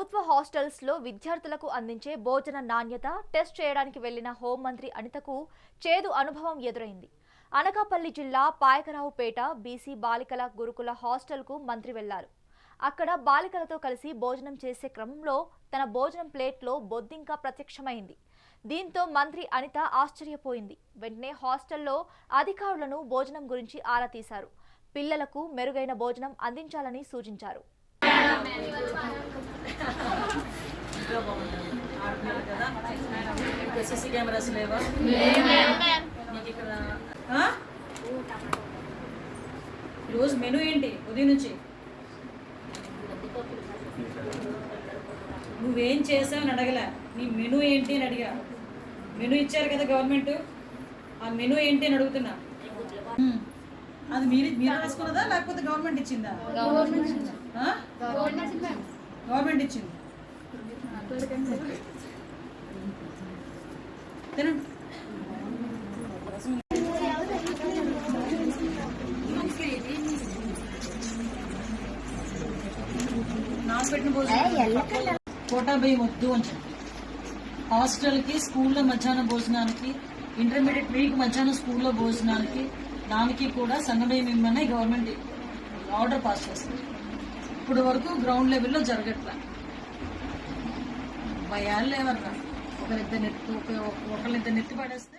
ప్రభుత్వ హాస్టల్స్లో విద్యార్థులకు అందించే భోజన నాణ్యత టెస్ట్ చేయడానికి వెళ్ళిన హోంమంత్రి అనితకు చేదు అనుభవం ఎదురైంది. అనకాపల్లి జిల్లా పాయకరావుపేట బీసీ బాలికల గురుకుల హాస్టల్కు మంత్రి వెళ్ళారు. అక్కడ బాలికలతో కలిసి భోజనం చేసే క్రమంలో తన భోజనం ప్లేట్లో బొద్దింక ప్రత్యక్షమైంది. దీంతో మంత్రి అనిత ఆశ్చర్యపోయింది. వెంటనే హాస్టల్లో అధికారులను భోజనం గురించి ఆరా తీశారు. పిల్లలకు మెరుగైన భోజనం అందించాలని సూచించారు. సీసీ కెమెరాస్ లేవా? ఈరోజు మెనూ ఏంటి ఉదయం నుంచి? నువ్వేం చేసావని అడగలే. నీ మెనూ ఏంటి అని అడిగా. మెనూ ఇచ్చారు కదా గవర్నమెంట్ ఆ మెనూ ఏంటి అని అడుగుతున్నా. అది మీరు మీరు రాసుకున్నదా లేకపోతే గవర్నమెంట్ ఇచ్చిందా? గవర్నమెంట్ ఇచ్చింది. తినండి భోజనం కోటా భయం వద్దు అని చెప్పి హాస్టల్కి స్కూల్లో మధ్యాహ్నం భోజనానికి ఇంటర్మీడియట్ వీక్ మధ్యాహ్నం స్కూల్లో భోజనానికి దానికి కూడా సంఘమయం ఇమ్మని గవర్నమెంట్ ఆర్డర్ పాస్ చేస్తుంది. ఇప్పుడు వరకు గ్రౌండ్ లెవెల్లో జరగట్లా. భయాలు లేవన్నా ఒకరిద్దరు నెత్తి ఒక ఒకరిద్దరు నెత్తి పడేస్తే